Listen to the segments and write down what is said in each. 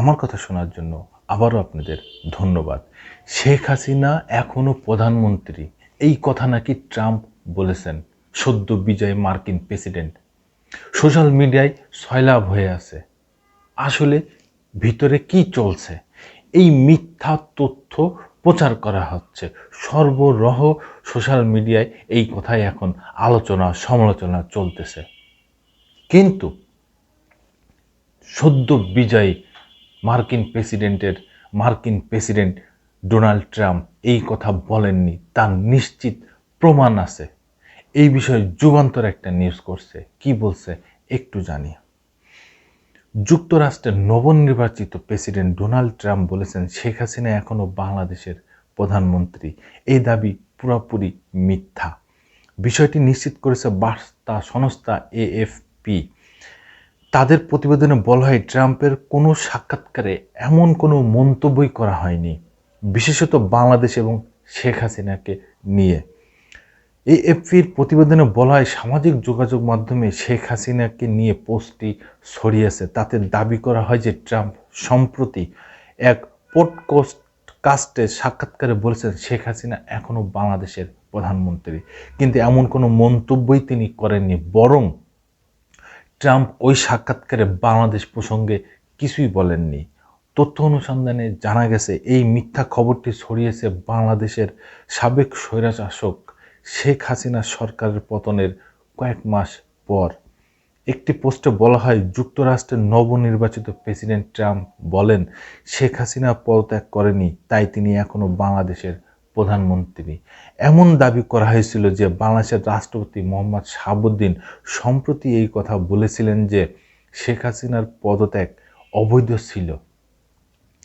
আমার কথা শোনার জন্য আবারও আপনাদের ধন্যবাদ। শেখ হাসিনা এখনও প্রধানমন্ত্রী। এই কথা নাকি ট্রাম্প বলেছেন, সদ্য বিজয় মার্কিন প্রেসিডেন্ট। সোশ্যাল মিডিয়ায় সয়লাভ হয়ে আছে। আসলে ভিতরে কি চলছে? এই মিথ্যা তথ্য প্রচার করা হচ্ছে। সর্বরহ সোশ্যাল মিডিয়ায় এই কথাই এখন আলোচনা, সমালোচনা চলতেছে। কিন্তু সদ্য বিজয়ী মার্কিন প্রেসিডেন্টের, মার্কিন প্রেসিডেন্ট ডোনাল্ড ট্রাম্প এই কথা বলেননি, তার নিশ্চিত প্রমাণ আছে। এই বিষয়ে যুগান্তর একটা নিউজ করছে। কি বলছে একটু জানি। যুক্তরাষ্ট্রের নবনির্বাচিত প্রেসিডেন্ট ডোনাল্ড ট্রাম্প বলেছেন, শেখ হাসিনা এখনও বাংলাদেশের প্রধানমন্ত্রী। এই দাবি পুরোপুরি মিথ্যা। বিষয়টি নিশ্চিত করেছে বার্তা সংস্থা এএফপি। তাদের প্রতিবেদনে বলা হয় ট্রাম্পের কোনো সাক্ষাৎকারে এমন কোনো মন্তব্যই করা হয়নি, বিশেষত বাংলাদেশ এবং শেখ হাসিনাকে নিয়ে। এএফপির প্রতিবেদনে বলা হয় সামাজিক যোগাযোগ মাধ্যমে শেখ হাসিনাকে নিয়ে পোস্টটি ছড়িয়েছে তাতে দাবি করা হয় যে ট্রাম্প সম্প্রতি এক পডকাস্ট কাস্টে সাক্ষাৎকারে বলেছেন, শেখ হাসিনা এখনও বাংলাদেশের প্রধানমন্ত্রী। কিন্তু এমন কোনো মন্তব্যই তিনি করেননি, বরং ট্রাম্প ওই সাক্ষাৎকারে বাংলাদেশ প্রসঙ্গে কিছুই বলেননি। তথ্য অনুসন্ধানে জানা গেছে, এই মিথ্যা খবরটি ছড়িয়েছে বাংলাদেশের সাবেক স্বৈরাশাসক শেখ হাসিনা সরকারের পতনের কয়েক মাস পর। একটি পোস্টে বলা হয়, যুক্তরাষ্ট্রের নবনির্বাচিত প্রেসিডেন্ট ট্রাম্প বলেন, শেখ হাসিনা পদত্যাগ করেনি, তাই তিনি এখনও বাংলাদেশের প্রধানমন্ত্রী। এমন দাবি করা হয়েছিল যে বাংলাদেশের রাষ্ট্রপতি মোহাম্মদ শাহাবুদ্দিন সম্প্রতি এই কথা বলেছিলেন যে শেখ হাসিনার পদত্যাগ অবৈধ ছিল।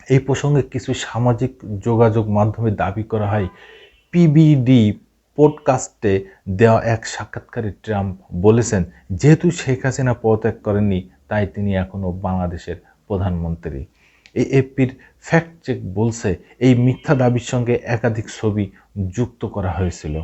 এই প্রসঙ্গে কিছু সামাজিক যোগাযোগ মাধ্যমে দাবি করা হয়, পিবিডি পডকাস্টে দেওয়া এক সাক্ষাৎকারে ট্রাম্প বলেছেন, যেহেতু শেখ হাসিনা পদত্যাগ করেননি, তাই তিনি এখনও বাংলাদেশের প্রধানমন্ত্রী। এই এপির ফ্যাক্ট চেক বলছে এই মিথ্যা দাবির সঙ্গে একাধিক ছবি যুক্ত করা হয়েছিল,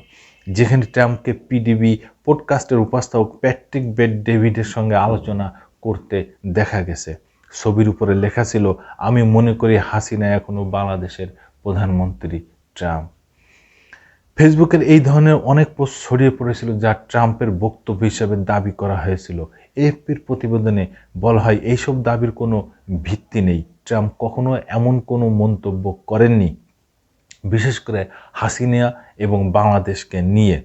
যেখানে ট্রাম্পকে পিডিবি পডকাস্টের উপস্থাপক প্যাট্রিক বেড ডেভিডের সঙ্গে আলোচনা করতে দেখা গেছে। ছবির উপরে লেখা ছিল, আমি মনে করি হাসিনা এখনও বাংলাদেশের প্রধানমন্ত্রী ট্রাম্প। ফেসবুকের এই ধরনের অনেক পোস্ট ছড়িয়ে পড়েছিল যা ট্রাম্পের বক্তব্য হিসাবে দাবি করা হয়েছিল। এএফপির প্রতিবেদনে বলা হয়, এইসব দাবির কোনো ভিত্তি নেই। ট্রাম্প কখনো এমন কোনো মন্তব্য করেননি, বিশেষ করে হাসিনা এবং বাংলাদেশকে নিয়ে।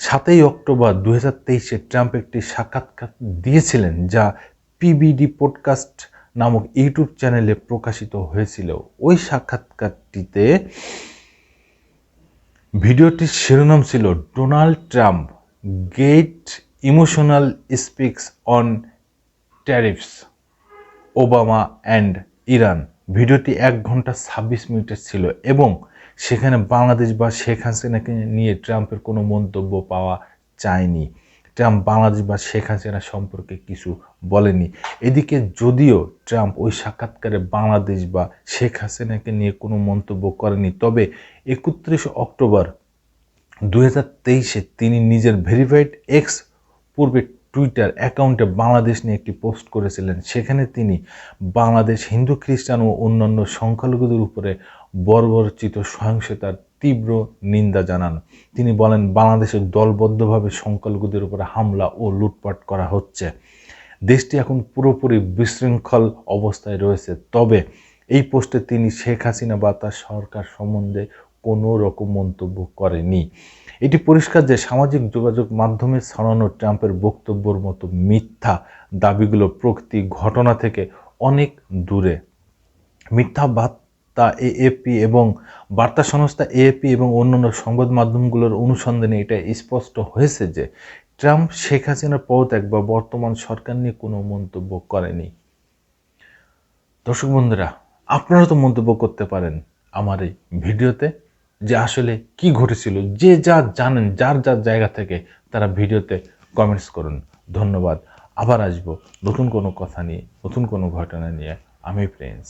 সাতই অক্টোবর দু হাজার তেইশে ট্রাম্প একটি সাক্ষাৎকার দিয়েছিলেন যা পিবিডি পডকাস্ট নামক ইউটিউব চ্যানেলে প্রকাশিত হয়েছিল। ওই সাক্ষাৎকারটিতে ভিডিওটির শিরোনাম ছিল Donald Trump get emotional speaks on tariffs. Obama and Iran. ভিডিওটি এক ঘণ্টা ছাব্বিশ মিনিটের ছিল এবং সেখানে বাংলাদেশ বা শেখ হাসিনাকে নিয়ে ট্রাম্পের কোনো মন্তব্য পাওয়া যায়নি। ট্রাম্প বাংলাদেশ বা শেখ হাসিনা সম্পর্কে কিছু বলেনি। এদিকে যদিও ট্রাম্প ওই সাক্ষাৎকারে বাংলাদেশ বা শেখ হাসিনাকে নিয়ে কোনো মন্তব্য করেনি, তবে একত্রিশ অক্টোবর দু হাজার তেইশে তিনি নিজের ভেরিফাইড এক্স পূর্বে টুইটার অ্যাকাউন্টে বাংলাদেশ নিয়ে একটি পোস্ট করেছিলেন। সেখানে তিনি বাংলাদেশ হিন্দু, খ্রিস্টান ও অন্যান্য সংখ্যালঘুদের উপরে বর্বরচিত সহিংসতার তীব্র নিন্দা জানান। তিনি বলেন, বাংলাদেশে দলবদ্ধভাবে সংখ্যালঘুদের উপরে হামলা ও লুটপাট করা হচ্ছে। দেশটি এখন পুরোপুরি বিশৃঙ্খল অবস্থায় রয়েছে। তবে এই পোস্টে তিনি শেখ হাসিনা বা তার সরকার সম্বন্ধে কোনো রকম মন্তব্য করেনি। এটি পরিষ্কার যে সামাজিক যোগাযোগ মাধ্যমে ছড়ানো ট্রাম্পের বক্তব্যর মতো মিথ্যা দাবিগুলো প্রকৃতি ঘটনা থেকে অনেক দূরে। মিথ্যা বার্তা এএপি এবং বার্তা সংস্থা এএপি এবং অন্যান্য সংবাদ মাধ্যমগুলোর অনুসন্ধানে এটা স্পষ্ট হয়েছে যে ট্রাম্প শেখ হাসিনার পদত্যাগ বা বর্তমান সরকার নিয়ে কোনো মন্তব্য করেনি। দর্শক বন্ধুরা, আপনারা তো মন্তব্য করতে পারেন আমার এই ভিডিওতে। যে আসলে কি ঘটেছিল, যে যা জানেন, যার যার জায়গা থেকে তারা ভিডিওতে কমেন্টস করুন। ধন্যবাদ। আবার আসব নতুন কোনো কথা নিয়ে, নতুন কোনো ঘটনা নিয়ে। আমি প্রিন্স।